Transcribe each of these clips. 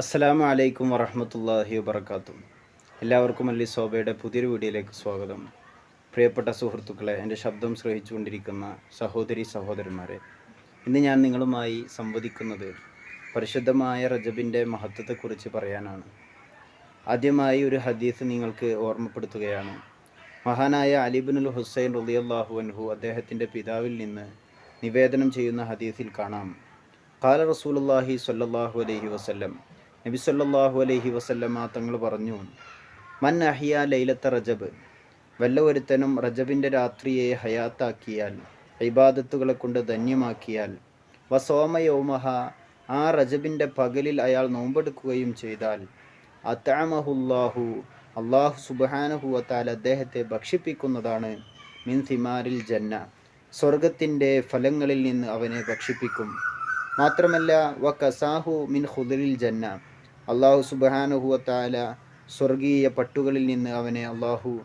അസ്സലാമു അലൈക്കും വറഹമത്തല്ലാഹി വബർക്കാത്തു എല്ലാവർക്കും അല്ലി സോബയുടെ പുതിയൊരു വീഡിയോയിലേക്ക് സ്വാഗതം. പ്രിയപ്പെട്ട സുഹൃത്തുക്കളെ എന്റെ ശബ്ദം ശ്രഹിച്ചുകൊണ്ടിരിക്കുന്ന സഹോദരി സഹോദരന്മാരെ ഇന്ന് ഞാൻ നിങ്ങളുമായി സംവദിക്കുന്നത് പരിശുദ്ധമായ റജബിന്റെ മഹത്വത്തെക്കുറിച്ച് പറയാനാണ്. ആദ്യമായി ഒരു ഹദീസ് നിങ്ങൾക്ക് ഓർമ്മപ്പെടുത്തുകയാണ്. മഹാനായ അലിബിനുൽ ഹുസൈൻ റളിയല്ലാഹു അൻഹു അദ്ദേഹത്തിന്റെ പിതാവിൽ നിന്ന് നിവേദനം ചെയ്യുന്ന ഹദീസിൽ കാണാം. കാല റസൂലുള്ളാഹി സല്ലാഹു അലൈഹി വസല്ലം. നബി സല്ലാഹു അലൈഹി വസല്ലമ തങ്ങൾ പറഞ്ഞു മൻ അഹിയ ലൈലത്ത റജബ്. വല്ല ഒരുത്തനും റജബിന്റെ രാത്രിയെ ഹയാത്താക്കിയാൽ ഇബാദത്തുകളെ കൊണ്ട് ധന്യമാക്കിയാൽ വസോമയോമഹ ആ റജബിന്റെ പകലിൽ അയാൾ നോമ്പെടുക്കുകയും ചെയ്താൽ അത്താമഹുല്ലാഹു അള്ളാഹു സുബാനുഹുവത്താൽ അദ്ദേഹത്തെ ഭക്ഷിപ്പിക്കുന്നതാണ്. മിൻ സിമാരിൽ ജന്ന. സ്വർഗത്തിന്റെ ഫലങ്ങളിൽ നിന്ന് അവനെ ഭക്ഷിപ്പിക്കും. മാത്രമല്ല വ കസാഹു മിൻ ഹുദറിൽ ജന്ന. അള്ളാഹു സുബാനുഹുവത്താല സ്വർഗീയ പട്ടുകളിൽ നിന്ന് അവനെ അള്ളാഹു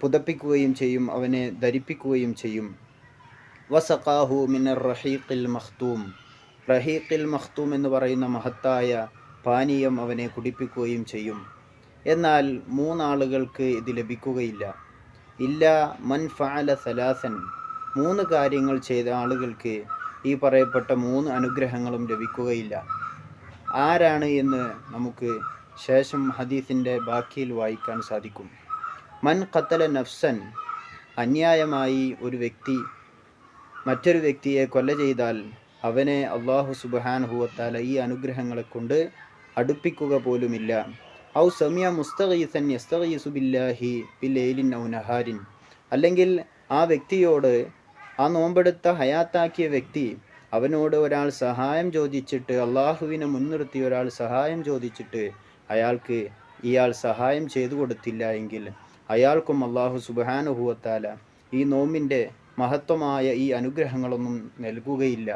പുതപ്പിക്കുകയും ചെയ്യും അവനെ ധരിപ്പിക്കുകയും ചെയ്യും. വസഖാഹു മിനർ റഹീഖിൽ മഖ്തൂം. റഹീഖിൽ മഖ്തൂം എന്ന് പറയുന്ന മഹത്തായ പാനീയം അവനെ കുടിപ്പിക്കുകയും ചെയ്യും. എന്നാൽ മൂന്നാളുകൾക്ക് ഇത് ലഭിക്കുകയില്ല. ഇല്ല മൻ ഫഅല സലാസൻ. മൂന്ന് കാര്യങ്ങൾ ചെയ്ത ആളുകൾക്ക് ഈ പറയപ്പെട്ട മൂന്ന് അനുഗ്രഹങ്ങളും ലഭിക്കുകയില്ല. ആരാണ് എന്ന് നമുക്ക് ശേഷം ഹദീസിന്റെ ബാക്കിയിൽ വായിക്കാൻ സാധിക്കും. മൻ ഖത്തല നഫ്സൻ അന്യായമായി ഒരു വ്യക്തി മറ്റൊരു വ്യക്തിയെ കൊല ചെയ്താൽ അവനെ അള്ളാഹു സുബാൻഹുവത്താല ഈ അനുഗ്രഹങ്ങളെ കൊണ്ട് അടുപ്പിക്കുക പോലുമില്ല. ഔ സമിയ മുസ്തഖീസൻ യസ്തഖീസു ബില്ലാഹി ബില്ലൈലിൻ ഔ നഹാരിൻ. അല്ലെങ്കിൽ ആ വ്യക്തിയോട് ആ നോമ്പെടുത്ത ഹയാത്താക്കിയ വ്യക്തി അവനോട് ഒരാൾ സഹായം ചോദിച്ചിട്ട് അള്ളാഹുവിനെ മുൻനിർത്തി ഒരാൾ സഹായം ചോദിച്ചിട്ട് അയാൾക്ക് ഇയാൾ സഹായം ചെയ്തു കൊടുത്തില്ല എങ്കിൽ അയാൾക്കും അള്ളാഹു സുബാനുഭൂവത്താല ഈ നോമ്പിന്റെ മഹത്വമായ ഈ അനുഗ്രഹങ്ങളൊന്നും നൽകുകയില്ല.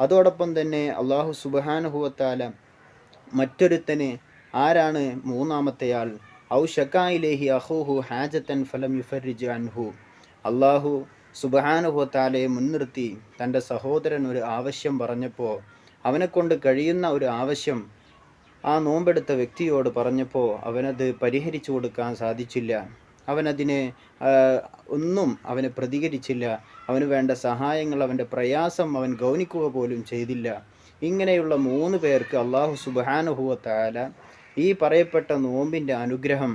അതോടൊപ്പം തന്നെ അള്ളാഹു സുബാനുഭവത്താല മറ്റൊരുത്തന് ആരാണ് മൂന്നാമത്തെയാൾ? ഔ ഷക്കായിലേഹി അഹൂഹു ഹാജത്തൻ ഫലം യുഫരിജ് അൻഹു. അള്ളാഹു സുബഹാനുഭവത്താലെ മുൻനിർത്തി തന്റെ സഹോദരൻ ഒരു ആവശ്യം പറഞ്ഞപ്പോൾ അവനെക്കൊണ്ട് കഴിയുന്ന ഒരു ആവശ്യം ആ നോമ്പെടുത്ത വ്യക്തിയോട് പറഞ്ഞപ്പോൾ അവനത് പരിഹരിച്ചു കൊടുക്കാൻ സാധിച്ചില്ല. അവനതിനെ ഒന്നും അവന് പ്രതികരിച്ചില്ല. അവന് വേണ്ട സഹായങ്ങൾ അവന്റെ പ്രയാസം അവൻ ഗൗനിക്കുക പോലും ചെയ്തില്ല. ഇങ്ങനെയുള്ള മൂന്ന് പേർക്ക് അള്ളാഹു സുബാനുഭവത്താല ഈ പറയപ്പെട്ട നോമ്പിന്റെ അനുഗ്രഹം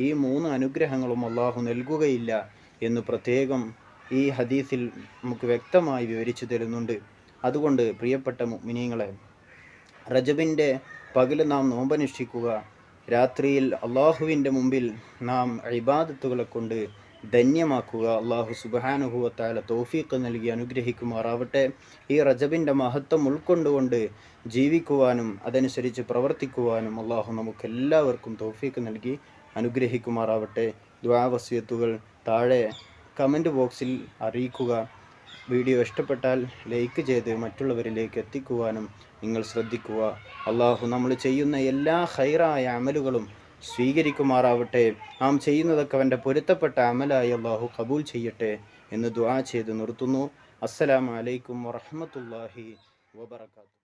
ഈ മൂന്ന് അനുഗ്രഹങ്ങളും അള്ളാഹു നൽകുകയില്ല എന്ന് പ്രത്യേകം ഈ ഹദീസിൽ നമുക്ക് വ്യക്തമായി വിവരിച്ചു തരുന്നുണ്ട്. അതുകൊണ്ട് പ്രിയപ്പെട്ട മിനിങ്ങളെ റജബിന്റെ പകൽ നാം നോമ്പനുഷ്ഠിക്കുക രാത്രിയിൽ അള്ളാഹുവിന്റെ മുമ്പിൽ നാം ഇബാദത്തുകളെ കൊണ്ട് ധന്യമാക്കുക. അള്ളാഹു സുബാനുഭവത്താല തോഫീക്ക് നൽകി അനുഗ്രഹിക്കുമാറാവട്ടെ. ഈ റജബിന്റെ മഹത്വം ഉൾക്കൊണ്ടുകൊണ്ട് ജീവിക്കുവാനും അതനുസരിച്ച് പ്രവർത്തിക്കുവാനും അള്ളാഹു നമുക്കെല്ലാവർക്കും തോഫീക്ക് നൽകി അനുഗ്രഹിക്കുമാറാവട്ടെ. ദ്വാവസ്യത്തുകൾ താഴെ കമന്റ് ബോക്സിൽ അറിയിക്കുക. വീഡിയോ ഇഷ്ടപ്പെട്ടാൽ ലൈക്ക് ചെയ്ത് മറ്റുള്ളവരിലേക്ക് എത്തിക്കുവാനും നിങ്ങൾ ശ്രദ്ധിക്കുക. അള്ളാഹു നമ്മൾ ചെയ്യുന്ന എല്ലാ ഹൈറായ അമലുകളും സ്വീകരിക്കുമാറാവട്ടെ. നാം ചെയ്യുന്നതൊക്കെ അവന്റെ പൊരുത്തപ്പെട്ട അമലായി അള്ളാഹു കബൂൽ ചെയ്യട്ടെ എന്ന് ദുആ ചെയ്ത് നിർത്തുന്നു. അസ്സലാമലൈക്കും അലൈക്കും വറഹ്മത്തുള്ളാഹി വബറകാതുഹു.